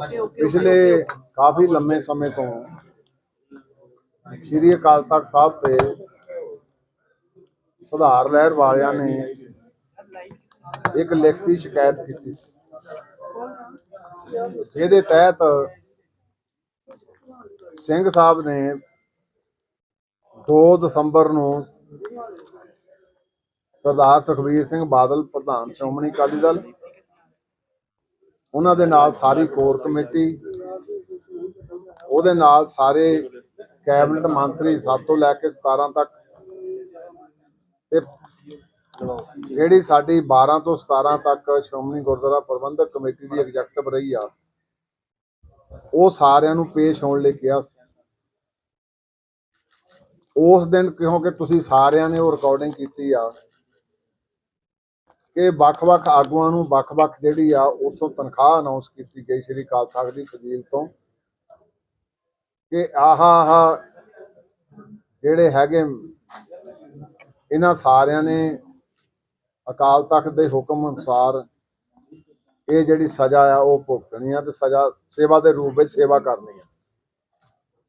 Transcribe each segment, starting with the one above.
ਪਿਛਲੇ ਕਾਫੀ ਲੰਮੇ ਸਮੇਂ ਤੋਂ ਸ਼੍ਰੀ ਅਕਾਲ ਤਖਤ ਸਾਹਿਬ ਤੇ ਸੁਧਾਰ ਲਹਿਰ ਵਾਲਿਆਂ ਨੇ ਇੱਕ ਲਿਖਤੀ ਸ਼ਿਕਾਇਤ ਕੀਤੀ ਸੀ। ਜਿਹਦੇ ਤਹਿਤ ਸਿੰਘ ਸਾਹਿਬ ਨੇ 2 ਦਸੰਬਰ ਨੂੰ ਸਰਦਾਰ ਸੁਖਬੀਰ ਸਿੰਘ ਬਾਦਲ ਪ੍ਰਧਾਨ ਸ਼੍ਰੋਮਣੀ ਅਕਾਲੀ ਦਲ ਉਹਨਾਂ ਦੇ ਨਾਲ ਸਾਰੀ ਕੋਰ ਕਮੇਟੀ, ਉਹਦੇ ਨਾਲ ਸਾਰੇ ਕੈਬਨਿਟ ਮੰਤਰੀ 7 ਤੋਂ ਲੈ ਕੇ 17 ਤੱਕ। ਤੇ ਜਿਹੜੀ ਸਾਡੀ 12 ਤੋਂ 17 ਤੱਕ ਸ਼੍ਰੋਮਣੀ ਗੁਰਦੁਆਰਾ ਪ੍ਰਬੰਧਕ ਕਮੇਟੀ ਦੀ ਐਗਜ਼ੈਕਟਿਵ ਰਹੀ ਆ, ਉਹ ਸਾਰਿਆਂ ਨੂੰ ਪੇਸ਼ ਹੋਣ ਲਈ ਕਿਹਾ ਸੀ। ਉਸ ਦਿਨ ਕਿਉਂਕਿ ਤੁਸੀਂ ਸਾਰਿਆਂ ਨੇ ਉਹ ਰਿਕਾਰਡਿੰਗ ਕੀਤੀ ਆ ਕਿ ਵੱਖ-ਵੱਖ ਆਗੂਆਂ ਨੂੰ ਵੱਖ-ਵੱਖ ਜਿਹੜੀ ਆ ਉਥੋਂ ਤਨਖਾਹ ਅਨਾਉਂਸ ਕੀਤੀ ਗਈ ਸ਼੍ਰੀ ਅਕਾਲ ਤਖਤ ਦੀ ਫਜ਼ੀਲ ਤੋਂ ਕਿ ਆਹਾ ਆਹਾ ਜਿਹੜੇ ਹੈਗੇ ਇਹਨਾਂ ਸਾਰਿਆਂ ਨੇ ਅਕਾਲ ਤਖਤ ਦੇ ਹੁਕਮ ਅਨੁਸਾਰ ਇਹ ਜਿਹੜੀ ਸਜ਼ਾ ਆ ਉਹ ਭੁਗਤਣੀ ਆ ਤੇ ਸਜ਼ਾ, ਸੇਵਾ ਦੇ ਰੂਪ ਵਿੱਚ ਸੇਵਾ ਕਰਨੀ ਆ।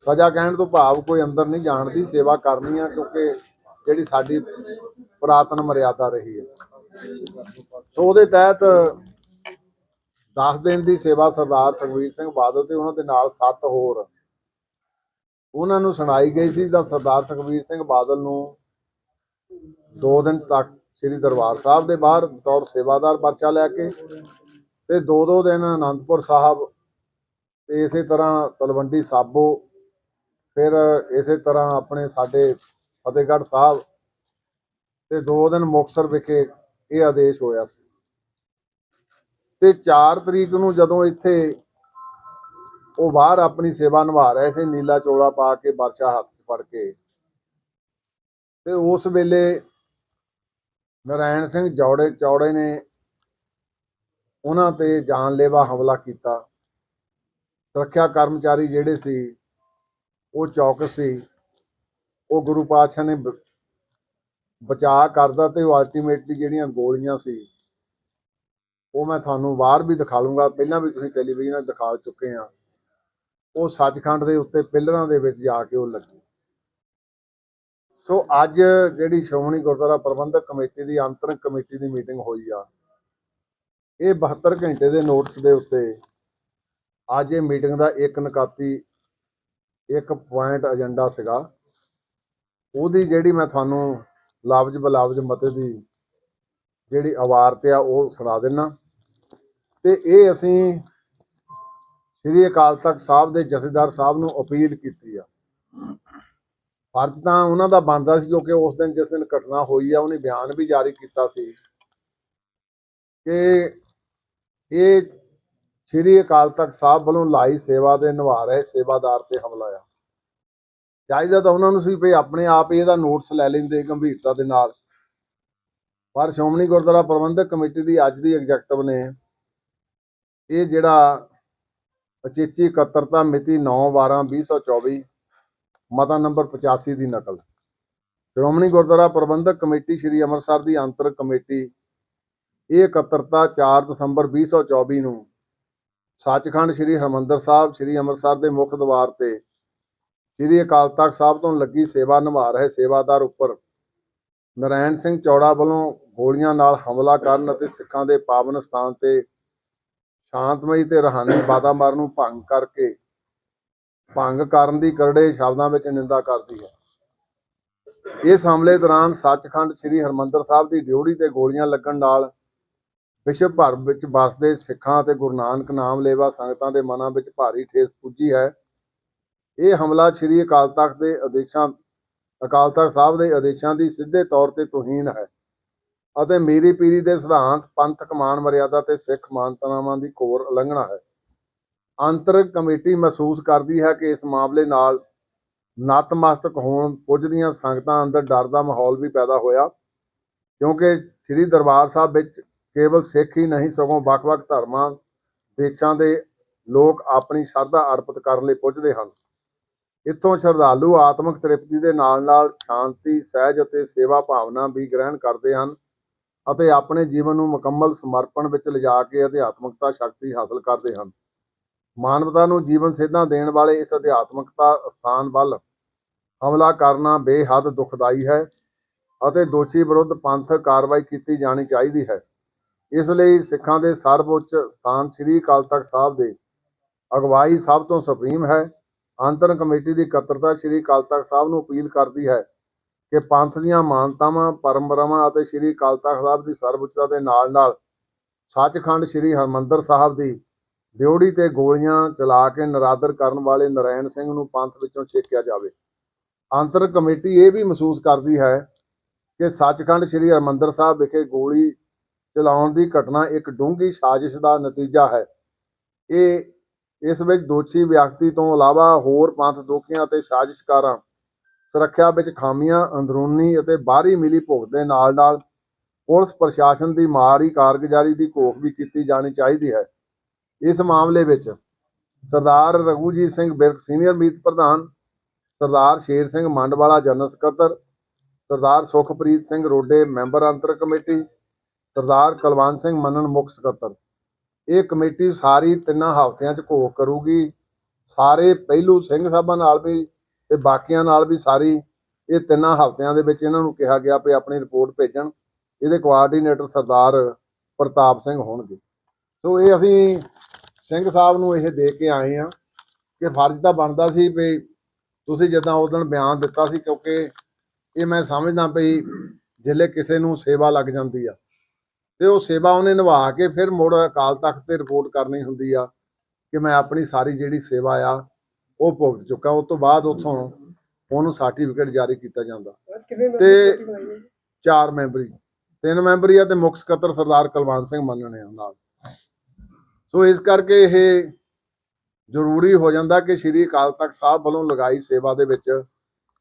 ਸਜ਼ਾ ਕਹਿਣ ਤੋਂ ਭਾਵ ਕੋਈ ਅੰਦਰ ਨਹੀਂ ਜਾਣਦੀ, ਸੇਵਾ ਕਰਨੀ ਆ ਕਿਉਂਕਿ ਜਿਹੜੀ ਸਾਡੀ ਪੁਰਾਤਨ ਮਰਿਆਦਾ ਰਹੀ ਹੈ ਸੋ ਉਹਦੇ ਤਹਿਤ 10 ਦਿਨ ਦੀ ਸੇਵਾ ਸਰਦਾਰ ਸੁਖਬੀਰ ਸਿੰਘ ਬਾਦਲ ਤੇ ਉਹਨਾਂ ਦੇ ਨਾਲ ਸੱਤ ਹੋਰ। ਉਹਨਾਂ ਨੂੰ ਸੁਣਾਈ ਗਈ ਸੀ ਤਾਂ ਸਰਦਾਰ ਸੁਖਬੀਰ ਸਿੰਘ ਬਾਦਲ ਨੂੰ 2 ਦਿਨ ਤੱਕ ਸ੍ਰੀ ਦਰਬਾਰ ਸਾਹਿਬ ਦੇ ਬਾਹਰ ਬਤੌਰ ਸੇਵਾਦਾਰ ਪਰਚਾ ਲੈ ਕੇ ਤੇ ਦੋ ਦੋ ਦਿਨ ਆਨੰਦਪੁਰ ਸਾਹਿਬ ਤੇ ਇਸੇ ਤਰ੍ਹਾਂ ਤਲਵੰਡੀ ਸਾਬੋ, ਫਿਰ ਇਸੇ ਤਰ੍ਹਾਂ ਆਪਣੇ ਸਾਡੇ ਫਤਿਹਗੜ੍ਹ ਸਾਹਿਬ ਤੇ ਦੋ ਦਿਨ ਮੁਕਤਸਰ ਵਿਖੇ ਇਹ ਆਦੇਸ਼ ਹੋਇਆ ਸੀ। ਤੇ 4 ਤਰੀਕ ਨੂੰ ਜਦੋਂ ਇੱਥੇ ਉਹ ਬਾਹਰ ਆਪਣੀ ਸੇਵਾ ਨਿਭਾ ਰਹੇ ਸੀ, ਨੀਲਾ ਚੋਲਾ ਪਾ ਕੇ ਵਰਸ਼ਾ ਹੱਥ 'ਚ ਫੜ ਕੇ। ਤੇ ਉਸ ਵੇਲੇ ਨਰਾਇਣ ਸਿੰਘ ਜੌੜੇ, ਚੌੜੇ ਨੇ ਉਹਨਾਂ ਤੇ ਜਾਨਲੇਵਾ ਹਮਲਾ ਕੀਤਾ। ਸੁਰੱਖਿਆ ਕਰਮਚਾਰੀ ਜਿਹੜੇ ਸੀ, ਉਹ ਚੌਕਸ ਸੀ। ਉਹ ਗੁਰੂ ਪਾਤਸ਼ਾਹ ਨੇ ਬਚਾਅ ਕਰਦਾ ਤੇ ਉਹ ਅਲਟੀਮੇਟਲੀ ਜਿਹੜੀਆਂ ਗੋਲੀਆਂ ਸੀ, ਉਹ ਮੈਂ ਤੁਹਾਨੂੰ ਬਾਹਰ ਵੀ ਦਿਖਾ ਲੂੰਗਾ ਪਹਿਲਾਂ ਵੀ ਤੁਸੀਂ ਟੈਲੀਵਿਜ਼ਨ 'ਤੇ ਦਿਖਾ ਚੁੱਕੇ ਆ ਉਹ ਸੱਚਖੰਡ ਦੇ ਉੱਤੇ ਪਿੱਲਰਾਂ ਦੇ ਵਿੱਚ ਜਾ ਕੇ ਉਹ ਲੱਗੀ। ਸੋ ਅੱਜ ਜਿਹੜੀ ਸ਼੍ਰੋਮਣੀ ਗੁਰਦੁਆਰਾ ਪ੍ਰਬੰਧਕ ਕਮੇਟੀ ਦੀ ਅੰਤਰਿਮ ਕਮੇਟੀ ਦੀ ਮੀਟਿੰਗ ਹੋਈ ਆ। ਇਹ 72 ਘੰਟੇ ਦੇ ਨੋਟਿਸ ਦੇ ਉੱਤੇ ਅੱਜ ਇਹ ਮੀਟਿੰਗ ਦਾ ਇੱਕ ਨਕਾਤੀ, ਇੱਕ ਪੁਆਇੰਟ ਏਜੰਡਾ ਸੀਗਾ। ਉਹਦੀ ਜਿਹੜੀ ਮੈਂ ਤੁਹਾਨੂੰ ਲਫ਼ਜ਼ ਬਲਾਬਜ਼ ਮਤੇ ਦੀ ਜਿਹੜੀ ਆਵਾਰਤ ਆ ਉਹ ਸੁਣਾ ਦਿੰਨਾ। ਤੇ ਇਹ ਅਸੀਂ ਸ੍ਰੀ ਅਕਾਲ ਤਖਤ ਸਾਹਿਬ ਦੇ ਜਥੇਦਾਰ ਸਾਹਿਬ ਨੂੰ ਅਪੀਲ ਕੀਤੀ ਆ। ਫਰਜ਼ ਤਾਂ ਉਹਨਾਂ ਦਾ ਬਣਦਾ ਸੀ ਕਿਉਂਕਿ ਉਸ ਦਿਨ ਜਿਸ ਦਿਨ ਘਟਨਾ ਹੋਈ ਆ, ਉਹਨੇ ਬਿਆਨ ਵੀ ਜਾਰੀ ਕੀਤਾ ਸੀ ਕਿ ਇਹ ਸ੍ਰੀ ਅਕਾਲ ਤਖਤ ਸਾਹਿਬ ਵੱਲੋਂ ਲਾਈ ਸੇਵਾ ਦੇ ਨਿਭਾ ਰਹੇ ਸੇਵਾਦਾਰ ਤੇ ਹਮਲਾ ਆ। ਚਾਹੀਦਾ ਤਾਂ ਉਹਨਾਂ ਨੂੰ ਸੀ ਵੀ ਆਪਣੇ ਆਪ ਹੀ ਇਹਦਾ ਨੋਟਿਸ ਲੈ ਲੈਂਦੇ ਗੰਭੀਰਤਾ ਦੇ ਨਾਲ। ਪਰ ਸ਼੍ਰੋਮਣੀ ਗੁਰਦੁਆਰਾ ਪ੍ਰਬੰਧਕ ਕਮੇਟੀ ਦੀ ਅੱਜ ਦੀ ਐਗਜ਼ੈਕਟਿਵ ਨੇ ਇਹ ਜਿਹੜਾ ਉਚੇਚੀ ਇਕੱਤਰਤਾ ਮਿਤੀ 9/12/2024 ਮਤਾ ਨੰਬਰ 85 ਦੀ ਨਕਲ। ਸ਼੍ਰੋਮਣੀ ਗੁਰਦੁਆਰਾ ਪ੍ਰਬੰਧਕ ਕਮੇਟੀ ਸ੍ਰੀ ਅੰਮ੍ਰਿਤਸਰ ਦੀ ਅੰਤਰ ਕਮੇਟੀ ਇਹ ਇਕੱਤਰਤਾ 4 ਦਸੰਬਰ 2024 ਨੂੰ ਸੱਚਖੰਡ ਸ੍ਰੀ ਹਰਮੰਦਰ ਸਾਹਿਬ, ਸ੍ਰੀ ਅੰਮ੍ਰਿਤਸਰ ਦੇ ਮੁੱਖ ਦਵਾਰ ਤੇ ਸ੍ਰੀ ਅਕਾਲ ਤਖਤ ਸਾਹਿਬ ਤੋਂ ਲੱਗੀ ਸੇਵਾ ਨਿਭਾ ਰਹੇ ਸੇਵਾਦਾਰ ਉੱਪਰ ਨਰਾਇਣ ਸਿੰਘ ਚੌੜਾ ਵੱਲੋਂ ਗੋਲੀਆਂ ਨਾਲ ਹਮਲਾ ਕਰਨ ਅਤੇ ਸਿੱਖਾਂ ਦੇ ਪਾਵਨ ਸਥਾਨ ਤੇ ਸ਼ਾਂਤਮਈ ਤੇ ਰਹਾਨੀ ਵਾਤਾਵਰਨ ਨੂੰ ਭੰਗ ਕਰਕੇ, ਭੰਗ ਕਰਨ ਦੀ ਕਰੜੇ ਸ਼ਬਦਾਂ ਵਿੱਚ ਨਿੰਦਾ ਕਰਦੀ ਹੈ। ਇਸ ਹਮਲੇ ਦੌਰਾਨ ਸੱਚਖੰਡ ਸ੍ਰੀ ਹਰਮੰਦਰ ਸਾਹਿਬ ਦੀ ਡਿਊਟੀ ਤੇ ਗੋਲੀਆਂ ਲੱਗਣ ਨਾਲ ਵਿਸ਼ਵ ਭਰ ਵਿੱਚ ਵਸਦੇ ਸਿੱਖਾਂ ਅਤੇ ਗੁਰੂ ਨਾਨਕ ਨਾਮ ਲੇਵਾ ਸੰਗਤਾਂ ਦੇ ਮਨਾਂ ਵਿੱਚ ਭਾਰੀ ਠੇਸ ਪੁੱਜੀ ਹੈ। ਇਹ ਹਮਲਾ ਸ੍ਰੀ ਅਕਾਲ ਤਖਤ ਦੇ ਆਦੇਸ਼ਾਂ, ਅਕਾਲ ਤਖਤ ਸਾਹਿਬ ਦੇ ਆਦੇਸ਼ਾਂ ਦੀ ਸਿੱਧੇ ਤੌਰ ਤੇ ਤੋਹੀਨ ਹੈ ਅਤੇ ਮੀਰੀ ਪੀਰੀ ਦੇ ਸਿਧਾਂਤ ਪੰਥਕ ਮਾਨ ਮਰਿਆਦਾ ਤੇ ਸਿੱਖ ਮਾਨਤਾਵਾਂ ਦੀ ਘੋਰ ਉਲੰਘਣਾ ਹੈ। ਅੰਤਰਿਕ ਕਮੇਟੀ ਮਹਿਸੂਸ ਕਰਦੀ ਹੈ ਕਿ ਇਸ ਮਾਮਲੇ ਨਾਲ ਨਤਮਸਤਕ ਹੋਣ ਪੁੱਜਦੀਆਂ ਸੰਗਤਾਂ ਅੰਦਰ ਡਰ ਦਾ ਮਾਹੌਲ ਵੀ ਪੈਦਾ ਹੋਇਆ, ਕਿਉਂਕਿ ਸ੍ਰੀ ਦਰਬਾਰ ਸਾਹਿਬ ਵਿੱਚ ਕੇਵਲ ਸਿੱਖ ਹੀ ਨਹੀਂ, ਸਗੋਂ ਵੱਖ-ਵੱਖ ਧਰਮਾਂ, ਦੇਸ਼ਾਂ ਦੇ ਲੋਕ ਆਪਣੀ ਸ਼ਰਧਾ ਅਰਪਿਤ ਕਰਨ ਲਈ ਪੁੱਜਦੇ ਹਨ। ਇੱਥੋਂ ਸ਼ਰਧਾਲੂ ਆਤਮਿਕ ਤ੍ਰਿਪਤੀ ਦੇ ਨਾਲ-ਨਾਲ ਸ਼ਾਂਤੀ, ਸਹਿਜ ਅਤੇ ਸੇਵਾ ਭਾਵਨਾ ਵੀ ਗ੍ਰਹਿਣ ਕਰਦੇ ਹਨ ਅਤੇ ਆਪਣੇ ਜੀਵਨ ਨੂੰ ਮੁਕੰਮਲ ਸਮਰਪਣ ਵਿੱਚ ਲਿਜਾ ਕੇ ਅਧਿਆਤਮਿਕਤਾ, ਸ਼ਕਤੀ ਹਾਸਲ ਕਰਦੇ ਹਨ। ਮਾਨਵਤਾ ਨੂੰ ਜੀਵਨ ਸੇਧਾਂ ਦੇਣ ਵਾਲੇ ਇਸ ਅਧਿਆਤਮਿਕਤਾ ਸਥਾਨ ਵੱਲ ਹਮਲਾ ਕਰਨਾ ਬੇਹੱਦ ਦੁਖਦਾਈ ਹੈ ਅਤੇ ਦੋਸ਼ੀ ਵਿਰੁੱਧ ਪੰਥਕ ਕਾਰਵਾਈ ਕੀਤੀ ਜਾਣੀ ਚਾਹੀਦੀ ਹੈ। ਇਸ ਲਈ ਸਿੱਖਾਂ ਦੇ ਸਰਵਉੱਚ ਸਥਾਨ ਸ੍ਰੀ ਅਕਾਲ ਤਖਤ ਸਾਹਿਬ ਦੇ ਅਗਵਾਈ ਸਭ ਤੋਂ ਸੁਪਰੀਮ ਹੈ। ਅੰਤਰ ਕਮੇਟੀ ਦੀ ਇਕੱਤਰਤਾ ਸ੍ਰੀ ਅਕਾਲ ਤਖਤ ਸਾਹਿਬ ਨੂੰ ਅਪੀਲ ਕਰਦੀ ਹੈ ਕਿ ਪੰਥ ਦੀਆਂ ਮਾਨਤਾਵਾਂ ਪਰੰਪਰਾਵਾਂ ਅਤੇ ਸ੍ਰੀ ਅਕਾਲ ਤਖਤ ਸਾਹਿਬ ਦੀ ਸਰਵਉੱਚਤਾ ਦੇ ਨਾਲ ਨਾਲ ਸੱਚਖੰਡ ਸ੍ਰੀ ਹਰਮੰਦਰ ਸਾਹਿਬ ਦੀ ਡਿਉੜੀ ਤੇ ਗੋਲੀਆਂ ਚਲਾ ਕੇ ਨਰਾਦਰ ਕਰਨ ਵਾਲੇ ਨਰੈਣ ਸਿੰਘ ਨੂੰ ਪੰਥ ਵਿੱਚੋਂ ਛੇਕਿਆ ਜਾਵੇ। ਅੰਤਰ ਕਮੇਟੀ ਇਹ ਵੀ ਮਹਿਸੂਸ ਕਰਦੀ ਹੈ ਕਿ ਸੱਚਖੰਡ ਸ੍ਰੀ ਹਰਮੰਦਰ ਸਾਹਿਬ ਵਿਖੇ ਗੋਲੀ ਚਲਾਉਣ ਦੀ ਘਟਨਾ ਇੱਕ ਡੂੰਘੀ ਸਾਜ਼ਿਸ਼ ਦਾ ਨਤੀਜਾ ਹੈ। ਇਹ ਇਸ ਵਿੱਚ ਦੋਸ਼ੀ ਵਿਅਕਤੀ ਤੋਂ ਇਲਾਵਾ ਹੋਰ ਪੰਥ ਦੋਖੀਆਂ ਅਤੇ ਸਾਜ਼ਿਸ਼ਕਾਰਾਂ ਸੁਰੱਖਿਆ ਵਿੱਚ ਖਾਮੀਆਂ, ਅੰਦਰੂਨੀ ਅਤੇ ਬਾਹਰੀ ਮਿਲੀ ਭੁਗਤ ਦੇ ਨਾਲ ਨਾਲ ਪੁਲਿਸ ਪ੍ਰਸ਼ਾਸਨ ਦੀ ਮਾੜੀ ਕਾਰਗੁਜ਼ਾਰੀ ਦੀ ਘੋਖ ਵੀ ਕੀਤੀ ਜਾਣੀ ਚਾਹੀਦੀ ਹੈ। ਇਸ ਮਾਮਲੇ ਵਿੱਚ ਸਰਦਾਰ ਰਘੂਜੀਤ ਸਿੰਘ ਬਿਰਕ ਸੀਨੀਅਰ ਮੀਤ ਪ੍ਰਧਾਨ, ਸਰਦਾਰ ਸ਼ੇਰ ਸਿੰਘ ਮੰਡਵਾਲਾ, ਜਨਰਲ ਸਕੱਤਰ, ਸਰਦਾਰ ਸੁਖਪ੍ਰੀਤ ਸਿੰਘ ਰੋਡੇ, ਮੈਂਬਰ ਅੰਤਰ ਕਮੇਟੀ, ਸਰਦਾਰ ਕੁਲਵੰਤ ਸਿੰਘ ਮੰਨਣ ਮੁੱਖ ਸਕੱਤਰ। ਇਹ ਕਮੇਟੀ ਸਾਰੀ ਤਿੰਨਾਂ ਹਫ਼ਤਿਆਂ 'ਚ ਘੋਖ ਕਰੂਗੀ। ਸਾਰੇ ਪਹਿਲੂ ਸਿੰਘ ਸਾਹਿਬਾਂ ਨਾਲ ਵੀ ਤੇ ਬਾਕੀਆਂ ਨਾਲ ਵੀ ਸਾਰੀ ਇਹ ਤਿੰਨਾਂ ਹਫ਼ਤਿਆਂ ਦੇ ਵਿੱਚ ਇਹਨਾਂ ਨੂੰ ਕਿਹਾ ਗਿਆ ਵੀ ਆਪਣੀ ਰਿਪੋਰਟ ਭੇਜਣ। ਇਹਦੇ ਕੋਆਰਡੀਨੇਟਰ ਸਰਦਾਰ ਪ੍ਰਤਾਪ ਸਿੰਘ ਹੋਣਗੇ। ਸੋ ਇਹ ਅਸੀਂ ਸਿੰਘ ਸਾਹਿਬ ਨੂੰ ਇਹ ਦੇ ਕੇ ਆਏ ਆ ਕਿ ਫਰਜ਼ ਤਾਂ ਬਣਦਾ ਸੀ ਵੀ ਤੁਸੀਂ ਜਿੱਦਾਂ ਉਸ ਦਿਨ ਬਿਆਨ ਦਿੱਤਾ ਸੀ ਕਿਉਂਕਿ ਇਹ ਮੈਂ ਸਮਝਦਾ ਵੀ ਜਿੱਲੇ ਕਿਸੇ ਨੂੰ ਸੇਵਾ ਲੱਗ ਜਾਂਦੀ ਆ। ਤੇ ਉਹ ਸੇਵਾ ਉਹਨੇ ਨਿਭਾ ਕੇ ਫਿਰ ਮੁੜ ਅਕਾਲ ਤਖਤ ਤੇ ਰਿਪੋਰਟ ਕਰਨੀ ਹੁੰਦੀ ਆ ਕਿ ਮੈਂ ਆਪਣੀ ਸਾਰੀ ਜਿਹੜੀ ਸੇਵਾ ਆ ਉਹ ਭੁਗਤ ਚੁੱਕਾ। ਉਸ ਤੋਂ ਬਾਅਦ ਉੱਥੋਂ ਉਹਨੂੰ ਸਰਟੀਫਿਕੇਟ ਜਾਰੀ ਕੀਤਾ ਜਾਂਦਾ। ਤੇ-? ਚਾਰ ਮੈਂਬਰੀ। ਤਿੰਨ ਮੈਂਬਰੀ ਆ ਤੇ ਮੁੱਖ ਸਕੱਤਰ ਸਰਦਾਰ ਕੁਲਵੰਤ ਸਿੰਘ ਮੰਨਣੇ ਆ ਨਾਲ। ਸੋ ਇਸ ਕਰਕੇ ਇਹ ਜ਼ਰੂਰੀ ਹੋ ਜਾਂਦਾ ਕਿ ਸ਼੍ਰੀ ਅਕਾਲ ਤਖਤ ਸਾਹਿਬ ਵੱਲੋਂ ਲਗਾਈ ਸੇਵਾ ਦੇ ਵਿੱਚ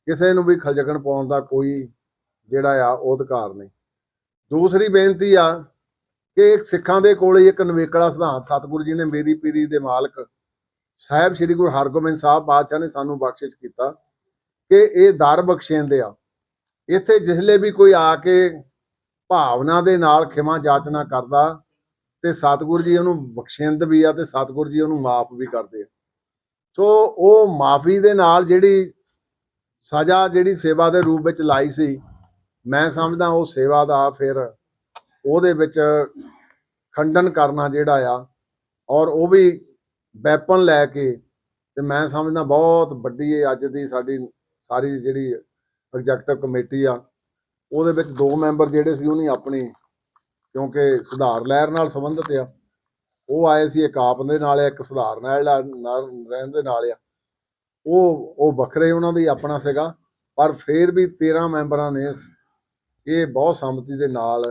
ਕਿਸੇ ਨੂੰ ਵੀ ਖਲਜਕਣ ਪਾਉਣ ਦਾ ਕੋਈ ਜਿਹੜਾ ਆ ਉਹ ਅਧਿਕਾਰ ਨਹੀਂ। ਦੂਸਰੀ ਬੇਨਤੀ ਆ ਕਿ ਸਿੱਖਾਂ ਦੇ ਕੋਲ ਇੱਕ ਨਵੇਕਲਾ ਸਿਧਾਂਤ, ਸਤਿਗੁਰੂ ਜੀ ਨੇ ਮੇਰੀ ਪੀਰੀ ਦੇ ਮਾਲਕ ਸਾਹਿਬ ਸ੍ਰੀ ਗੁਰੂ ਹਰਗੋਬਿੰਦ ਸਾਹਿਬ ਬਾਦਸ਼ਾਹ ਨੇ ਸਾਨੂੰ ਬਖਸ਼ਿਸ਼ ਕੀਤਾ ਕਿ ਇਹ ਦਰ ਬਖਸ਼ੇਂਦੇ ਆ। ਇੱਥੇ ਜਿਸਲੇ ਵੀ ਕੋਈ ਆ ਕੇ ਭਾਵਨਾ ਦੇ ਨਾਲ ਖਿਮਾ ਜਾਚਨਾ ਕਰਦਾ ਤੇ ਸਤਿਗੁਰੂ ਜੀ ਉਹਨੂੰ ਬਖਸ਼ਿੰਦ ਵੀ ਆ ਤੇ ਸਤਿਗੁਰੂ ਜੀ ਉਹਨੂੰ ਮਾਫ ਵੀ ਕਰਦੇ ਆ। ਸੋ ਉਹ ਮਾਫੀ ਦੇ ਨਾਲ ਜਿਹੜੀ ਸਜ਼ਾ, ਜਿਹੜੀ ਸੇਵਾ ਦੇ ਰੂਪ ਵਿੱਚ ਲਾਈ ਸੀ, ਮੈਂ ਸਮਝਦਾ ਉਹ ਸੇਵਾ ਦਾ ਫਿਰ ਉਹਦੇ ਵਿੱਚ ਖੰਡਨ ਕਰਨਾ ਜਿਹੜਾ ਆ ਔਰ ਉਹ ਵੀ ਵੈਪਨ ਲੈ ਕੇ ਤੇ ਮੈਂ ਸਮਝਦਾ ਬਹੁਤ ਵੱਡੀ ਇਹ ਅੱਜ ਦੀ ਸਾਡੀ ਸਾਰੀ ਜਿਹੜੀ ਐਗਜ਼ੈਕਟਿਵ ਕਮੇਟੀ ਆ ਉਹਦੇ ਵਿੱਚ ਦੋ ਮੈਂਬਰ ਜਿਹੜੇ ਸੀ ਉਹਨੇ ਆਪਣੀ ਕਿਉਂਕਿ ਸੁਧਾਰ ਲਹਿਰ ਨਾਲ ਸੰਬੰਧਿਤ ਆ ਉਹ ਆਏ ਸੀ ਇੱਕ ਆਪ ਦੇ ਨਾਲ ਆ, ਇੱਕ ਸੁਧਾਰ ਨਾਲ ਨਾਲ ਰਹਿਣ ਦੇ ਨਾਲ ਆ। ਉਹ ਉਹ ਵੱਖਰੇ ਉਹਨਾਂ ਦੀ ਆਪਣਾ ਸੀਗਾ ਪਰ ਫਿਰ ਵੀ 13 ਮੈਂਬਰਾਂ ਨੇ ਇਹ ਬਹੁਤ ਸੰਮਤੀ ਦੇ ਨਾਲ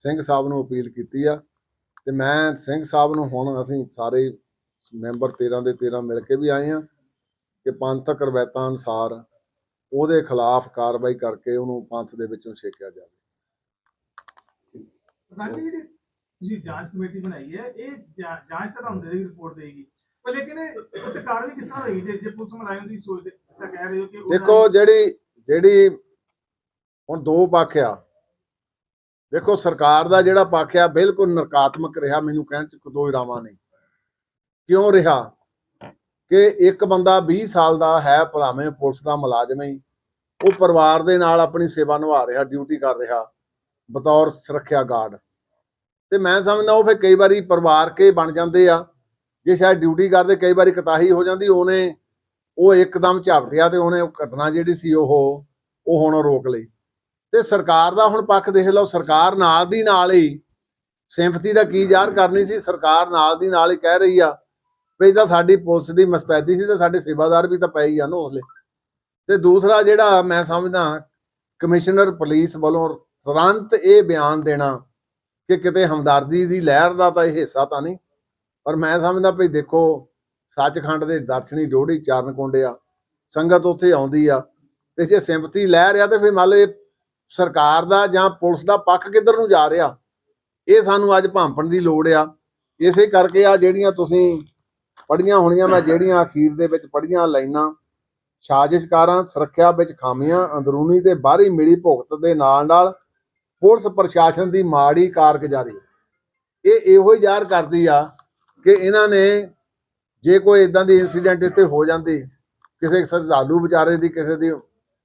ਸਿੰਘ ਸਾਹਿਬ ਨੂੰ ਅਪੀਲ ਕੀਤੀ ਆ ਤੇ ਮੈਂ ਸਿੰਘ ਸਾਹਿਬ ਨੂੰ ਹੁਣ ਅਸੀਂ ਸਾਰੇ ਮੈਂਬਰ 13 ਦੇ 13 ਮਿਲ ਕੇ ਵੀ ਆਏ ਆ ਕਿ ਪੰਥਕ ਰਵਾਇਤਾਂ ਅਨੁਸਾਰ ਉਹਦੇ ਖਿਲਾਫ ਕਾਰਵਾਈ ਕਰਕੇ ਉਹਨੂੰ ਪੰਥ ਦੇ ਵਿੱਚੋਂ ਛੇਕਿਆ ਜਾਵੇ। ਪ੍ਰਧਾਨ ਜੀ ਜਿਹੜੀ ਤੁਸੀਂ ਜਾਂਚ ਕਮੇਟੀ ਬਣਾਈ ਹੈ ਇਹ ਜਾਂ- ਜਾਂਚ ਤਾਂ ਤੁਹਾਨੂੰ ਦੇਗੀ ਰਿਪੋਰਟ ਦੇਗੀ ਪਰ ਲੇਕਿਨ ਇਹ ਉੱਤੇ ਕਾਰਵਾਈ ਕਿਸ ਤਰ੍ਹਾਂ ਹੋਈ ਜੇ ਜੇ ਪੁਲਿਸ ਮੁਲਾਜ਼ਮ ਦੀ ਸੋਚਦੇ ਐਸਾ ਕਹਿ ਰਹੇ ਹੋ ਕਿ ਉਹਨਾਂ ਦੇਖੋ ਜਿਹੜੀ ਜਿਹੜੀ ਹੁਣ ਦੋ ਪੱਖ ਆ। ਦੇਖੋ, ਸਰਕਾਰ ਦਾ ਜਿਹੜਾ ਪੱਖ ਆ ਬਿਲਕੁਲ ਨਕਾਰਾਤਮਕ ਰਿਹਾ, ਮੈਨੂੰ ਕਹਿਣ ਚ ਕੋਈ ਰਾਵਾ ਨਹੀਂ। ਕਿਉਂ ਰਿਹਾ? ਕਿ ਇੱਕ ਬੰਦਾ 20 ਸਾਲ ਦਾ ਹੈ ਭਰਾਵੇਂ ਪੁਲਿਸ ਦਾ ਮੁਲਾਜ਼ਮ ਹੀ, ਉਹ ਪਰਿਵਾਰ ਦੇ ਨਾਲ ਆਪਣੀ ਸੇਵਾ ਨਿਭਾ ਰਿਹਾ, ਡਿਊਟੀ ਕਰ ਰਿਹਾ, ਬਤੌਰ ਸੁਰੱਖਿਆ ਗਾਰਡ। ਤੇ ਮੈਂ ਸਮਝਦਾ ਉਹ ਫਿਰ ਕਈ ਵਾਰੀ ਪਰਿਵਾਰ ਕੇ ਬਣ ਜਾਂਦੇ ਆ, ਜੇ ਸ਼ਾਇਦ ਡਿਊਟੀ ਕਰਦੇ ਕਈ ਵਾਰੀ ਕਤਾਹੀ ਹੋ ਜਾਂਦੀ, ਉਹਨੇ ਉਹ ਇੱਕਦਮ ਝਪਟਿਆ ਤੇ ਉਹਨੇ ਉਹ ਘਟਨਾ ਜਿਹੜੀ ਸੀ ਉਹ ਉਹ ਹੁਣ ਰੋਕ ਲਈ। ਤੇ ਸਰਕਾਰ ਦਾ ਹੁਣ ਪੱਖ ਦੇਖ ਲਓ, ਸਰਕਾਰ ਨਾਲ ਦੀ ਨਾਲ ਹੀ ਸਿੰਪਥੀ ਦਾ ਕੀ ਜ਼ਾਹਰ ਕਰਨੀ ਸੀ? ਸਰਕਾਰ ਨਾਲ ਦੀ ਨਾਲ ਹੀ ਕਹਿ ਰਹੀ ਆ ਵੀ ਤਾਂ ਸਾਡੀ ਪੁਲਿਸ ਦੀ ਮਸਤੈਦੀ ਸੀ ਤੇ ਸਾਡੇ ਸੇਵਾਦਾਰ ਵੀ ਤਾਂ ਪਏ ਹੀ ਆ ਨਾ ਉਸਲੇ। ਤੇ ਦੂਸਰਾ ਜਿਹੜਾ ਮੈਂ ਸਮਝਦਾ ਕਮਿਸ਼ਨਰ ਪੁਲਿਸ ਵੱਲੋਂ ਤੁਰੰਤ ਇਹ ਬਿਆਨ ਦੇਣਾ ਕਿ ਕਿਤੇ ਹਮਦਰਦੀ ਦੀ ਲਹਿਰ ਦਾ ਤਾਂ ਇਹ ਹਿੱਸਾ ਤਾਂ ਨਹੀਂ, ਪਰ ਮੈਂ ਸਮਝਦਾ ਵੀ ਦੇਖੋ, ਸੱਚਖੰਡ ਦੇ ਦਰਸ਼ਨੀ ਜੋੜੀ ਚਾਰਨ ਕੁੰਡੇ ਆ, ਸੰਗਤ ਉੱਥੇ ਆਉਂਦੀ ਆ ਤੇ ਜੇ ਸਿੰਪਥੀ ਲਹਿਰ ਆ ਤੇ ਫਿਰ ਮੰਨ ਲਓ ਇਹ ਸਰਕਾਰ ਦਾ ਜਾਂ ਪੁਲਿਸ ਦਾ ਪੱਖ ਕਿੱਧਰ ਨੂੰ ਜਾ ਰਿਹਾ? ਇਹ ਸਾਨੂੰ ਅੱਜ ਭਾਂਪਣ ਦੀ ਲੋੜ ਆ। ਇਸੇ ਕਰਕੇ ਆ ਜਿਹੜੀਆਂ ਤੁਸੀਂ ਪੜੀਆਂ ਹੋਣੀਆਂ, ਮੈਂ ਜਿਹੜੀਆਂ ਅਖੀਰ ਦੇ ਵਿੱਚ ਪੜੀਆਂ ਲਾਈਨਾਂ, ਸਾਜ਼ਿਸ਼ਕਾਰਾਂ, ਸੁਰੱਖਿਆ ਵਿੱਚ ਖਾਮੀਆਂ, ਅੰਦਰੂਨੀ ਤੇ ਬਾਹਰੀ ਮਿਲੀ ਭੁਗਤ ਦੇ ਨਾਲ ਨਾਲ ਪੁਲਿਸ ਪ੍ਰਸ਼ਾਸਨ ਦੀ ਮਾੜੀ ਕਾਰਗੁਜ਼ਾਰੀ। ਇਹ ਇਹੋ ਹੀ ਜ਼ਾਹਰ ਕਰਦੀ ਆ ਕਿ ਇਹਨਾਂ ਨੇ ਜੇ ਕੋਈ ਇਦਾਂ ਦੀ ਇਨਸੀਡੈਂਟ ਇੱਥੇ ਹੋ ਜਾਂਦੀ, ਕਿਸੇ ਸਰਦਾਲੂ ਵਿਚਾਰੇ ਦੀ, ਕਿਸੇ ਦੀ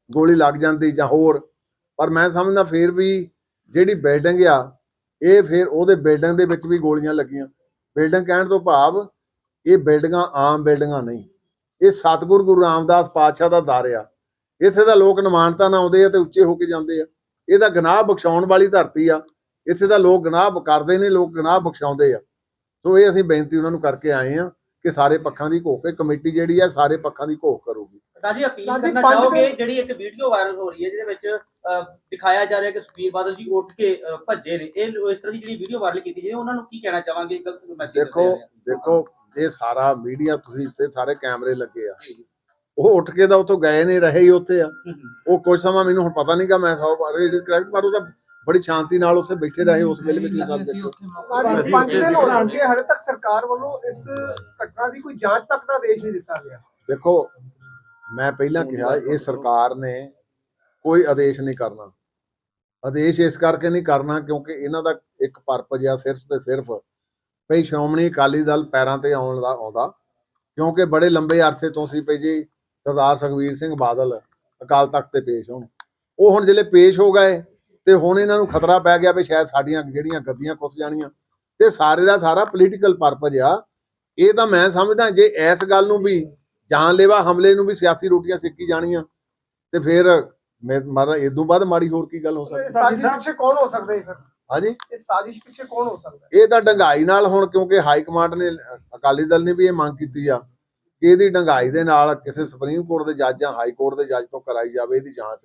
ਗੋਲੀ ਲੱਗ ਜਾਂਦੀ ਜਾਂ ਹੋਰ ਪਰ ਮੈਂ ਸਮਝਦਾ ਫੇਰ ਵੀ ਜਿਹੜੀ ਬਿਲਡਿੰਗ ਆ, ਇਹ ਫਿਰ ਉਹਦੇ ਬਿਲਡਿੰਗ ਦੇ ਵਿੱਚ ਵੀ ਗੋਲੀਆਂ ਲੱਗੀਆਂ। ਬਿਲਡਿੰਗ ਕਹਿਣ ਤੋਂ ਭਾਵ ਇਹ ਬਿਲਡਿੰਗਾਂ ਆਮ ਬਿਲਡਿੰਗਾਂ ਨਹੀਂ। ਇਹ ਸਤਿਗੁਰੂ ਗੁਰੂ ਰਾਮਦਾਸ ਪਾਤਸ਼ਾਹ ਦਾ ਦਰ ਆ। ਇੱਥੇ ਦਾ ਲੋਕ ਨਿਮਾਨਤਾ ਨਾਲ ਆਉਂਦੇ ਆ ਤੇ ਉੱਚੇ ਹੋ ਕੇ ਜਾਂਦੇ ਆ। ਇਹਦਾ ਗਨਾਹ ਬਖਸ਼ਾਉਣ ਵਾਲੀ ਧਰਤੀ ਆ। ਇੱਥੇ ਦਾ ਲੋਕ ਗਨਾਹ ਕਰਦੇ ਨੇ, ਲੋਕ ਗਨਾਹ ਬਖਸ਼ਾਉਂਦੇ ਆ। ਸੋ ਇਹ ਅਸੀਂ ਬੇਨਤੀ ਉਹਨਾਂ ਨੂੰ ਕਰਕੇ ਆਏ ਆ ਕਿ ਸਾਰੇ ਪੱਖਾਂ ਦੀ ਘੋਖ ਕਮੇਟੀ ਜਿਹੜੀ ਆ ਸਾਰੇ ਪੱਖਾਂ ਦੀ ਘੋਖ ਕਰੂਗੀ। ਰਾਜੀ ਅਪੀਲ ਕਰਨਾ ਚਾਹੋਗੇ ਜਿਹੜੀ ਇੱਕ ਵੀਡੀਓ ਵਾਇਰਲ ਹੋ ਰਹੀ ਹੈ ਜਿਹਦੇ ਵਿੱਚ ਦਿਖਾਇਆ ਜਾ ਰਿਹਾ ਕਿ ਸੁਖਬੀਰ ਬਾਦਲ ਜੀ ਉੱਠ ਕੇ ਭੱਜੇ ਨੇ। ਇਹ ਇਸ ਤਰ੍ਹਾਂ ਦੀ ਜਿਹੜੀ ਵੀਡੀਓ ਵਾਇਰਲ ਕੀਤੀ ਜਾਏ ਉਹਨਾਂ ਨੂੰ ਕੀ ਕਹਿਣਾ ਚਾਹਾਂਗੇ? ਗਲਤ ਮੈਸੇਜ ਦੇਖੋ ਦੇਖੋ ਇਹ ਸਾਰਾ ਮੀਡੀਆ ਤੁਸੀਂ ਇੱਥੇ ਸਾਰੇ ਕੈਮਰੇ ਲੱਗੇ ਆ। ਜੀ, ਜੀ। ਉਹ ਉੱਠ ਕੇ ਤਾਂ ਉੱਥੋਂ ਗਏ ਨਹੀਂ ਰਹੇ ਹੀ ਉੱਥੇ ਆ। ਹੂੰ, ਹੂੰ। ਉਹ ਕੁਝ ਸਮਾਂ ਮੈਨੂੰ ਹੁਣ ਪਤਾ ਨਹੀਂਗਾ ਮੈਂ ਸੌ ਬਾਰੇ ਕਰੈਕਟ ਪਰ ਉਹ ਤਾਂ ਬੜੀ ਸ਼ਾਂਤੀ ਨਾਲ ਉੱਥੇ ਬੈਠੇ ਰਹੇ ਉਸ ਵੇਲੇ ਵਿੱਚ ਸਭ ਦੇਖੋ ਅੱਜ ਪੰਜ ਦਿਨ ਹੋ ਚੁੱਕੇ ਹਲੇ ਤੱਕ ਸਰਕਾਰ ਵੱਲੋਂ ਇਸ ਘਟਨਾ ਦੀ ਕੋਈ ਜਾਂਚ ਤੱਕ ਦਾ ਆਦੇਸ਼ ਨਹੀਂ ਦਿੱਤਾ ਗਿਆ। ਦੇਖੋ ਮੈਂ ਪਹਿਲਾਂ ਕਿਹਾ ਇਹ ਸਰਕਾਰ ਨੇ ਕੋਈ ਆਦੇਸ਼ ਨਹੀਂ ਕਰਨਾ। ਆਦੇਸ਼ ਇਸ ਕਰਕੇ ਨਹੀਂ ਕਰਨਾ ਕਿਉਂਕਿ ਇਹਨਾਂ ਦਾ ਇੱਕ ਪਰਪਸ ਆ ਸਿਰਫ ਤੇ ਸਿਰਫ ਭਈ ਸ਼੍ਰੋਮਣੀ ਅਕਾਲੀ ਦਲ ਪੈਰਾਂ ਤੇ ਆਉਣ ਦਾ ਆਉਂਦਾ। ਕਿਉਂਕਿ ਬੜੇ ਲੰਬੇ ਅਰਸੇ ਤੋਂ ਸੀ ਭਈ ਜੀ ਸਰਦਾਰ ਸੁਖਬੀਰ ਸਿੰਘ ਬਾਦਲ ਅਕਾਲ ਤਖਤ ਤੇ ਪੇਸ਼ ਹੋਣ। ਉਹ ਹੁਣ ਜਿਹੜੇ ਪੇਸ਼ ਹੋ ਗਏ ਤੇ ਹੁਣ ਇਹਨਾਂ ਨੂੰ ਖਤਰਾ ਪੈ ਗਿਆ ਵੀ ਸ਼ਾਇਦ ਸਾਡੀਆਂ ਜਿਹੜੀਆਂ ਗੱਦੀਆਂ ਕੁੱਸ ਜਾਣੀਆਂ। ਤੇ ਸਾਰੇ ਦਾ ਸਾਰਾ ਪੋਲੀਟੀਕਲ ਪਰਪਸ ਆ। ਇਹ ਤਾਂ ਮੈਂ ਸਮਝਦਾ ਜੇ ਇਸ ਗੱਲ ਨੂੰ ਵੀ ਜਾਨਲੇਵਾ ਹਮਲੇ ਨੂੰ ਵੀ ਸਿਆਸੀ ਰੋਟੀਆਂ ਸਿੱਕੀ ਜਾਣੀਆਂ ਤੇ ਫਿਰ ਮੈਂ ਮਾਰਾ ਇਦੋਂ ਬਾਅਦ ਮਾੜੀ ਹੋਰ ਕੀ ਗੱਲ ਹੋ ਸਕਦੀ? ਸਾਜ਼ਿਸ਼ ਪਿੱਛੇ ਕੌਣ ਹੋ ਸਕਦਾ ਹੈ ਫਿਰ? ਹਾਂਜੀ? ਇਸ ਸਾਜ਼ਿਸ਼ ਪਿੱਛੇ ਕੌਣ ਹੋ ਸਕਦਾ? ਇਹ ਤਾਂ ਡੰਗਾਈ ਨਾਲ ਹੁਣ ਕਿਉਂਕਿ ਹਾਈ ਕਮਾਂਡ ਨੇ ਅਕਾਲੀ ਦਲ ਨੇ ਵੀ ਇਹ ਮੰਗ ਕੀਤੀ ਆ ਕਿ ਇਹਦੀ ਡੰਗਾਈ ਦੇ ਨਾਲ ਕਿਸੇ ਸੁਪਰੀਮ ਕੋਰਟ ਦੇ ਜੱਜ ਜਾਂ ਹਾਈ ਕੋਰਟ ਦੇ ਜੱਜ ਤੋਂ ਕਰਾਈ ਜਾਵੇ ਇਹਦੀ ਜਾਂਚ।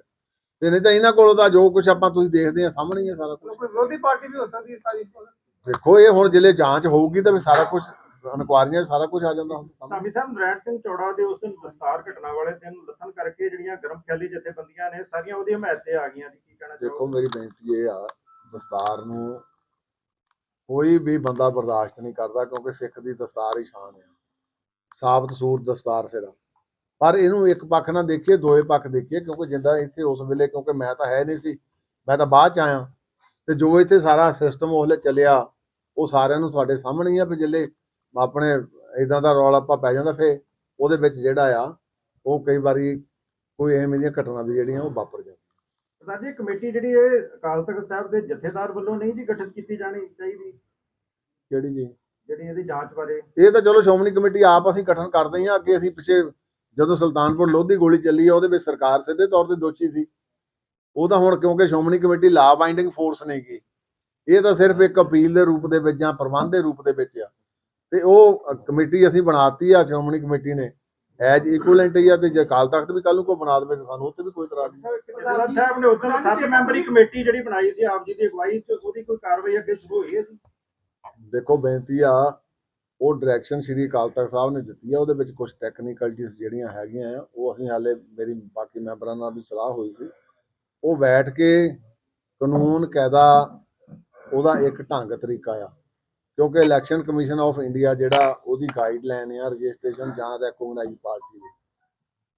ਤੇ ਨਹੀਂ ਤਾਂ ਇਹਨਾਂ ਕੋਲੋਂ ਤਾਂ ਜੋ ਕੁਝ ਆਪਾਂ ਤੁਸੀਂ ਦੇਖਦੇ ਆ ਸਾਹਮਣੇ ਹੀ ਆ ਸਾਰਾ ਕੁਝ ਕੋਈ ਵਿਰੋਧੀ ਪਾਰਟੀ ਵੀ ਹੋ ਸਕਦੀ ਹੈ ਸਾਜ਼ਿਸ਼ ਕੋਲ ਦੇਖੋ ਇਹ ਹੁਣ ਜਿਲੇ ਜਾਂਚ ਹੋਊਗੀ ਤਾਂ ਵੀ ਸਾਰਾ ਕੁਝ ਇਨਕੁਆਰੀਆਂ 'ਚ ਸਾਰਾ ਕੁਝ ਆ ਜਾਂਦਾ ਹੁੰਦਾ ਸਾਹਮਣੇ। ਧਾਮੀ ਸਾਹਿਬ ਨਰੈਣ ਸਿੰਘ ਚੌੜਾ ਦੇ ਉਸ ਦਿਨ ਦਸਤਾਰ ਘਟਨਾ ਵਾਲੇ ਦਿਨ ਲੱਥਣ ਕਰਕੇ ਜਿਹੜੀਆਂ ਗਰਮ ਖਿਆਲੀ ਜਥੇਬੰਦੀਆਂ ਨੇ ਸਾਰੀਆਂ ਉਹਦੀ ਹਮਾਇਤ ਤੇ ਆ ਗਈਆਂ ਜੀ ਕੀ ਕਹਿਣਾ ਦੇਖੋ ਚਾਹੋਗੇ ਮੇਰੀ ਬੇਨਤੀ ਇਹ ਆ ਦਸਤਾਰ ਨੂੰ ਕੋਈ ਵੀ ਬੰਦਾ ਬਰਦਾਸ਼ਤ ਨਹੀਂ ਕਰਦਾ ਕਿਉਂਕਿ ਸਿੱਖ ਦੀ ਦਸਤਾਰ ਹੀ ਸ਼ਾਨ ਆ। ਸਾਬਤ ਸੂਰਤ ਦਸਤਾਰ ਸਿਰਾ। ਪਰ ਇਹਨੂੰ ਇੱਕ ਪੱਖ ਨਾਲ ਦੇਖੀਏ ਦੋਏ ਪੱਖ ਦੇਖੀਏ ਕਿਉਂਕਿ ਜਿੰਦਾ ਇੱਥੇ ਉਸ ਵੇਲੇ ਕਿਉਂਕਿ ਮੈਂ ਤਾਂ ਹੈ ਨਹੀਂ ਸੀ ਮੈਂ ਤਾਂ ਬਾਅਦ ਚ ਆਇਆ। ਤੇ ਜੋ ਇੱਥੇ ਸਾਰਾ ਸਿਸਟਮ ਉਹਲੇ ਚੱਲਿਆ ਉਹ ਸਾਰਿਆਂ ਨੂੰ ਤੁਹਾਡੇ ਸਾਹਮਣੇ ਹੀ ਆ ਵੀ ਜਿੱਲੇ ਆਪਣੇ ਇਦਾਂ ਦਾ ਰੌਲਾ ਆਪਾਂ ਪੈ ਜਾਂਦਾ ਫੇ ਉਹਦੇ ਵਿੱਚ ਜਿਹੜਾ ਆ ਉਹ ਕਈ ਵਾਰੀ ਕੋਈ ਐਵੇਂ ਦੀਆਂ ਘਟਨਾ ਵੀ ਜਿਹੜੀਆਂ ਉਹ ਵਾਪਰ ਜਾਂਦੀਆਂ। ਰਾਜੀ ਕਮੇਟੀ ਜਿਹੜੀ ਇਹ ਅਕਾਲ ਤਖਤ ਸਾਹਿਬ ਦੇ ਜਥੇਦਾਰ ਵੱਲੋਂ ਨਹੀਂ ਜੀ ਗਠਿਤ ਕੀਤੀ ਜਾਣੀ ਚਾਹੀਦੀ? ਕਿਹੜੀ ਜੀ? ਜਿਹੜੀ ਇਹਦੀ ਜਾਂਚ ਬਾਰੇ। ਇਹ ਤਾਂ ਚਲੋ ਸ਼੍ਰੋਮਣੀ ਕਮੇਟੀ ਆਪ ਅਸੀਂ ਗਠਨ ਕਰਦੇ ਹਾਂ ਅੱਗੇ ਅਸੀਂ ਪਿੱਛੇ ਜਦੋਂ ਸੁਲਤਾਨਪੁਰ ਲੋਧੀ ਗੋਲੀ ਚੱਲੀ ਆ ਉਹਦੇ ਵਿੱਚ ਸਰਕਾਰ ਸਿੱਧੇ ਤੌਰ ਤੇ ਦੋਸ਼ੀ ਸੀ। ਉਹ ਤਾਂ ਹੁਣ ਕਿਉਂਕਿ ਸ਼੍ਰੋਮਣੀ ਕਮੇਟੀ ਲਾ ਬਾਈਂਡਿੰਗ ਫੋਰਸ ਨਹੀਂ ਗੀ ਇਹ ਤਾਂ ਸਿਰਫ ਇੱਕ ਅਪੀਲ ਦੇ ਰੂਪ ਦੇ ਵਿੱਚ ਜਾਂ ਪ੍ਰਬੰਧ ਦੇ ਰੂਪ ਦੇ ਵਿੱਚ ਆ। ਤੇ ਉਹ ਕਮੇਟੀ ਅਸੀਂ ਬਣਾਤੀ ਆ ਸ਼੍ਰੋਮਣੀ ਕਮੇਟੀ ਨੇ। ਐਜ ਇਕੁਇਵਲੈਂਟ ਹੀ ਆ ਤੇ ਜੇ ਅਕਾਲ ਤਖਤ ਵੀ ਕੱਲ ਨੂੰ ਕੋਈ ਬਣਾ ਦੇਵੇ ਤਾਂ ਸਾਨੂੰ ਉੱਤੇ ਵੀ ਕੋਈ ਇਤਰਾਜ਼ ਨਹੀਂ। ਜਥੇਦਾਰ ਸਾਹਿਬ ਨੇ ਉਦੋਂ ਸੱਤ ਮੈਂਬਰੀ ਕਮੇਟੀ ਜਿਹੜੀ ਬਣਾਈ ਸੀ ਆਪ ਜੀ ਦੀ ਅਗਵਾਈ ਚ ਉਹਦੀ ਕੋਈ ਕਾਰਵਾਈ ਅੱਗੇ ਸ਼ੁਰੂ ਹੋਈ ਹੈ ਜੀ? ਦੇਖੋ ਬੇਨਤੀ ਆ ਉਹ ਡਾਇਰੈਕਸ਼ਨ ਸ਼੍ਰੀ ਅਕਾਲ ਤਖਤ ਸਾਹਿਬ ਨੇ ਦਿੱਤੀ ਆ, ਉਹਦੇ ਵਿੱਚ ਕੁਝ ਟੈਕਨੀਕਲਟੀਜ਼ ਜਿਹੜੀਆਂ ਹੈਗੀਆਂ ਆ, ਉਹ ਅਸੀਂ ਹਾਲੇ ਮੇਰੀ ਬਾਕੀ ਮੈਂਬਰਾਂ ਨਾਲ ਵੀ ਸਲਾਹ ਹੋਈ ਸੀ। ਉਹ ਬੈਠ ਕੇ ਕਾਨੂੰਨ, ਕਾਇਦਾ, ਉਹਦਾ ਇੱਕ ਢੰਗ ਤਰੀਕਾ ਆ। ਕਿਉਂਕਿ ਇਲੈਕਸ਼ਨ ਕਮਿਸ਼ਨ ਆਫ ਇੰਡੀਆ ਜਿਹੜਾ, ਉਹਦੀ ਗਾਈਡਲਾਈਨ ਆ ਰਜਿਸਟ੍ਰੇਸ਼ਨ ਜਾਂ ਰੈਕੋਗਨਾਈਜ਼ ਪਾਰਟੀ ਦੀ।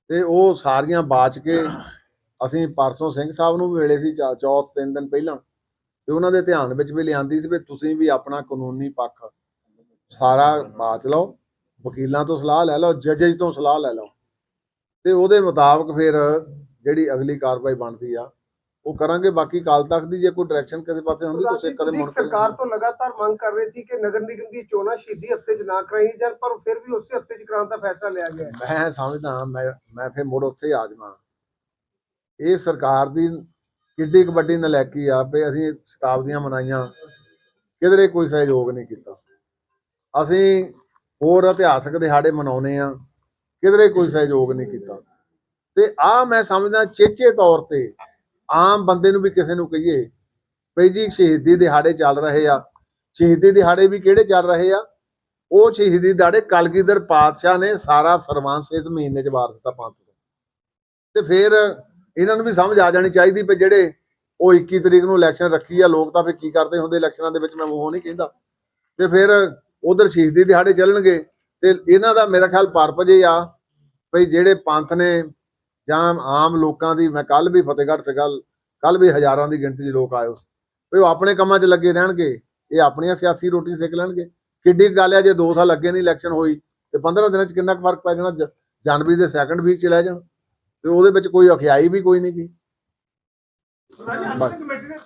ਤੇ ਉਹ ਸਾਰੀਆਂ ਬਾਚ ਕੇ ਅਸੀਂ ਪਰਸੋਂ ਸਿੰਘ ਸਾਹਿਬ ਨੂੰ ਵੀ ਮਿਲੇ ਸੀ, ਚਾ- ਚੌਥ ਤਿੰਨ ਦਿਨ ਪਹਿਲਾਂ। ਤੇ ਉਹਨਾਂ ਦੇ ਧਿਆਨ ਵਿੱਚ ਵੀ ਲਿਆਂਦੀ ਸੀ ਵੀ ਤੁਸੀਂ ਵੀ ਆਪਣਾ ਕਾਨੂੰਨੀ ਪੱਖ ਸਾਰਾ ਬਾਤ ਲਓ ਵਕੀਲਾਂ ਤੋਂ ਸਲਾਹ ਲੈ ਲਓ ਜੱਜਸ ਤੋਂ ਸਲਾਹ ਲੈ ਲਓ। ਤੇ ਉਹਦੇ ਮੁਤਾਬਕ ਫਿਰ ਜਿਹੜੀ ਅਗਲੀ ਕਾਰਵਾਈ ਬਣਦੀ ਆ ਉਹ ਕਰਾਂਗੇ। ਬਾਕੀ ਕਾਲ ਤੱਕ ਦੀ ਜੇ ਕੋਈ ਡਾਇਰੈਕਸ਼ਨ ਕਿਸੇ ਪਾਸੇ ਹੁੰਦੀ ਤੁਸੀਂ ਕਦੇ ਮੁੜ ਕੇ ਸਰਕਾਰ ਤੋਂ ਲਗਾਤਾਰ ਮੰਗ ਕਰ ਰਹੇ ਸੀ ਕਿ ਨਗਰ ਨਿਗਮ ਦੀ ਚੋਣਾਂ ਸ਼ਹੀਦੀ ਹਫ਼ਤੇ 'ਚ ਨਾ ਕਰਾਈ ਜਾਣ ਪਰ ਫਿਰ ਵੀ ਉਸੇ ਹਫ਼ਤੇ 'ਚ ਕਰਾਉਣ ਦਾ ਫੈਸਲਾ ਲਿਆ ਗਿਆ ਮੈਂ ਸਮਝਦਾ ਮੈਂ ਮੈਂ ਫਿਰ ਮੁੜ ਉੱਥੇ ਆ ਜਾਵਾਂ ਇਹ ਸਰਕਾਰ ਦੀ ਕਿੱਡੀ ਕੁ ਵੱਡੀ ਨਲਾਇਕੀ ਆ ਵੀ ਅਸੀਂ ਸ਼ਤਾਬਦੀਆਂ ਮਨਾਈਆਂ ਕਿਧਰੇ ਕੋਈ ਸਹਿਯੋਗ ਨਹੀਂ ਕੀਤਾ। ਅਸੀਂ ਹੋਰ ਇਤਿਹਾਸਕ ਦਿਹਾੜੇ ਮਨਾਉਨੇ ਆ ਕਿਧਰੇ ਕੋਈ ਸਹਿਯੋਗ ਨਹੀਂ ਕੀਤਾ। ਤੇ ਆ ਮੈਂ ਸਮਝਦਾ ਚੇਚੇ ਤੌਰ ਤੇ ਆਮ ਬੰਦੇ ਨੂੰ ਵੀ ਕਿਸੇ ਨੂੰ ਕਹੀਏ ਭਈ ਜੀ ਸ਼ਹੀਦੀ ਦਿਹਾੜੇ ਚੱਲ ਰਹੇ ਆ। ਸ਼ਹੀਦੀ ਦਿਹਾੜੇ ਵੀ ਕਿਹੜੇ ਚੱਲ ਰਹੇ ਆ? ਉਹ ਸ਼ਹੀਦੀ ਦਿਹਾੜੇ ਕਲਗੀਧਰ ਪਾਤਸ਼ਾਹ ਨੇ ਸਾਰਾ ਸਰਵੰਸ ਇਸ ਮਹੀਨੇ ਚ ਵਾਰ ਦਿੱਤਾ ਪੰਥ ਨੂੰ। ਤੇ ਫਿਰ ਇਹਨਾਂ ਨੂੰ ਵੀ ਸਮਝ ਆ ਜਾਣੀ ਚਾਹੀਦੀ ਵੀ ਜਿਹੜੇ ਉਹ 21 ਤਰੀਕ ਨੂੰ ਇਲੈਕਸ਼ਨ ਰੱਖੀ ਆ, ਲੋਕ ਤਾਂ ਫਿਰ ਕੀ ਕਰਦੇ ਹੁੰਦੇ? ਇਲੈਕਸ਼ਨਾਂ ਦੇ ਵਿੱਚ ਮੈਂ ਉਹ ਨਹੀਂ ਕਹਿੰਦਾ। ਤੇ ਫਿਰ ਉਧਰ ਸ਼ਹੀਦੀ ਦਿਹਾੜੇ ਚੱਲਣਗੇ ਤੇ ਇਹਨਾਂ ਦਾ ਮੇਰਾ ਖਿਆਲ ਪਰਪਸ ਇਹ ਆ ਭਈ ਜਿਹੜੇ ਪੰਥ ਨੇ ਜਾਂ ਆਮ ਲੋਕਾਂ ਦੀ, ਮੈਂ ਕੱਲ ਵੀ ਫਤਿਹਗੜ੍ਹ ਸੀਗਾ ਕੱਲ ਵੀ ਹਜ਼ਾਰਾਂ ਦੀ ਗਿਣਤੀ 'ਚ ਲੋਕ ਆਏ ਉਸ ਵੀ ਉਹ ਆਪਣੇ ਕੰਮਾਂ 'ਚ ਲੱਗੇ ਰਹਿਣਗੇ, ਇਹ ਆਪਣੀਆਂ ਸਿਆਸੀ ਰੋਟੀ ਸਿੱਖ ਲੈਣਗੇ। ਕਿੱਡੀ ਗੱਲ ਹੈ ਜੇ 2 ਸਾਲ ਅੱਗੇ ਨਹੀਂ ਇਲੈਕਸ਼ਨ ਹੋਈ, ਤੇ 15 ਦਿਨਾਂ ਚ ਕਿੰਨਾ ਕੁ ਫ਼ਰਕ ਪੈ ਜਾਣਾ? ਜਨਵਰੀ ਦੇ ਸੈਕੰਡ ਵੀਕ ਚ ਲੈ ਜਾਣ। ਤੇ ਉਹਦੇ ਵਿੱਚ ਕੋਈ ਅਖਿਆਈ ਵੀ ਕੋਈ ਨਹੀਂ ਗੀ।